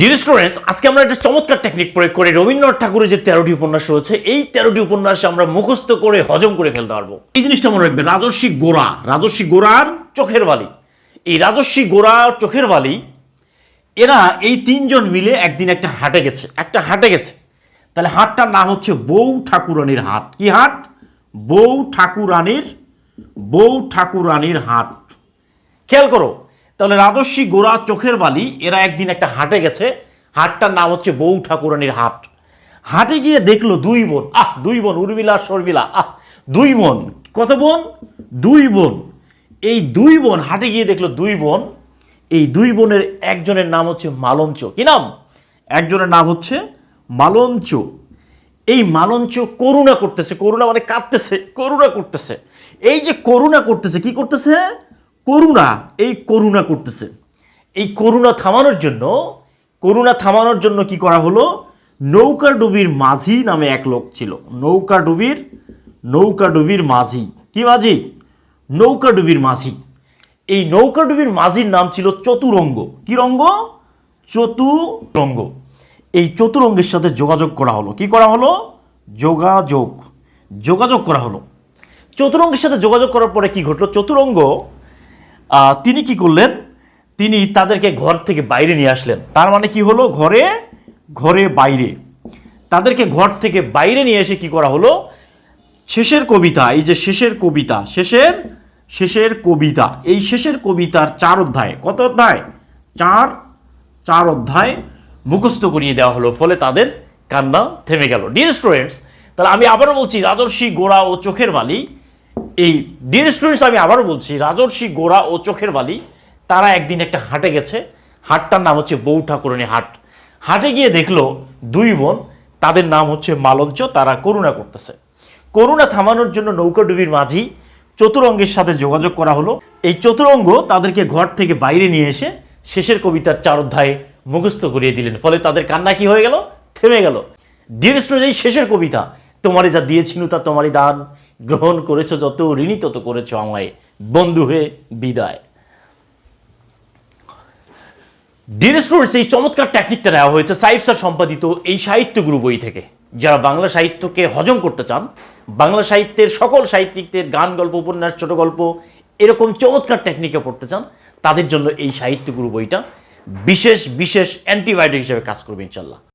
Dear students আজকে আমরা একটা চমৎকার টেকনিক প্রয়োগ করে রবীন্দ্রনাথ ঠাকুরের যে তেরোটি উপন্যাস রয়েছে, এই তেরোটি উপন্যাস আমরা মুখস্থ করে হজম করে ফেলতে পারব। এই জিনিসটা মনে রাখবে রাজস্বী গোড়া, রাজস্বী গোড়ার চোখের বালি। এই রাজস্বী গোড়ার চোখের বালি, এরা এই তিনজন মিলে একদিন একটা হাটে গেছে, একটা হাটে গেছে। তাহলে হাটটার নাম হচ্ছে বউ ঠাকুরানির হাট। কি হাট? বউ ঠাকুরানির বউ ঠাকুরানির হাট। খেয়াল করো তাহলে রাজস্বী গোড়া চোখের বালি, এরা একদিন একটা হাটে গেছে। হাটটার নাম হচ্ছে বউ ঠাকুরানির হাট। হাটে গিয়ে দেখল দুই বোন। আহ, দুই বোন, উর্মিলা, শর্মিলা। আহ, দুই বোন। কত বোন? দুই বোন। এই দুই বোন, হাটে গিয়ে দেখল দুই বোন। এই দুই বোনের একজনের নাম হচ্ছে মালঞ্চ। কি নাম? একজনের নাম হচ্ছে মালঞ্চ। এই মালঞ্চ করুণা করতেছে। করুণা মানে কাঁদতেছে। করুণা করতেছে। এই যে করুণা করতেছে, কি করতেছে? করুণা, এই করুণা করতেছে। এই করুণা থামানোর জন্য, করুণা থামানোর জন্য কি করা হলো? নৌকা ডুবির মাঝি নামে এক লোক ছিল। নৌকা ডুবির নৌকা ডুবির মাঝি। কি মাঝি? নৌকা ডুবির মাঝি। এই নৌকা ডুবির মাঝির নাম ছিল চতুরঙ্গ। কি রঙ্গ? চতুরঙ্গ। এই চতুরঙ্গের সাথে যোগাযোগ করা হলো। কি করা হলো? যোগাযোগ। যোগাযোগ করা হলো। চতুরঙ্গের সাথে যোগাযোগ করার পরে কি ঘটলো? চতুরঙ্গ তিনি কি করলেন? তিনি তাদেরকে ঘর থেকে বাইরে নিয়ে আসলেন। তার মানে কি হলো? ঘরে ঘরে বাইরে। তাদেরকে ঘর থেকে বাইরে নিয়ে এসে কি করা হলো? শেষের কবিতা, এই যে শেষের কবিতা, শেষের শেষের কবিতা, এই শেষের কবিতার চার অধ্যায়, কত অধ্যায়? চার চার অধ্যায় মুখস্থ করিয়ে দেওয়া হলো, ফলে তাদের কান্না থেমে গেল। ডিয়ার স্টুডেন্টস তাহলে আমি আবারও বলছি, রাজর্ষি গোড়া ও চোখের বালি এই ডিয়ার স্টুডেন্টস আমি আবারও বলছি, রাজর্ষি গোড়া ও চোখের বালি, তারা একদিন একটা হাটে গেছে। হাটটার নাম হচ্ছে বউ ঠাকুরানী হাট। হাটে গিয়ে দেখল দুই বোন, তাদের নাম হচ্ছে মালঞ্চ, তারা করুণা করতেছে। করুণা থামানোর জন্য নৌকাডুবির মাঝি চতুরঙ্গের সাথে যোগাযোগ করা হলো। এই চতুরঙ্গ তাদেরকে ঘর থেকে বাইরে নিয়ে এসে শেষের কবিতার চার অধ্যায়ে মুখস্থ করিয়ে দিলেন। ফলে তাদের কান্না কি হয়ে গেল? থেমে গেল। ডিয়ার স্টুডেন্ট এই শেষের কবিতা, তোমারে যা দিয়েছিল তা তোমারই দান। গ্রহণ করেছ, যত ঋণী তত করেছ আমায়। বন্ধু হয়ে বিদায়। ডিয়ার স্টুডেন্টস, এই চমৎকার টেকনিকটা নেওয়া হয়েছে সাইফ স্যার সম্পাদিত এই সাহিত্যগুরু বই থেকে। যারা বাংলা সাহিত্যকে হজম করতে চান, বাংলা সাহিত্যের সকল সাহিত্যিকদের গান গল্প, উপন্যাস, ছোট গল্প, এরকম চমৎকার টেকনিকে পড়তে চান, তাদের জন্য এই সাহিত্যগুরু বইটা বিশেষ বিশেষ অ্যান্টিবায়োটিক হিসেবে কাজ করবে ইনশাল্লাহ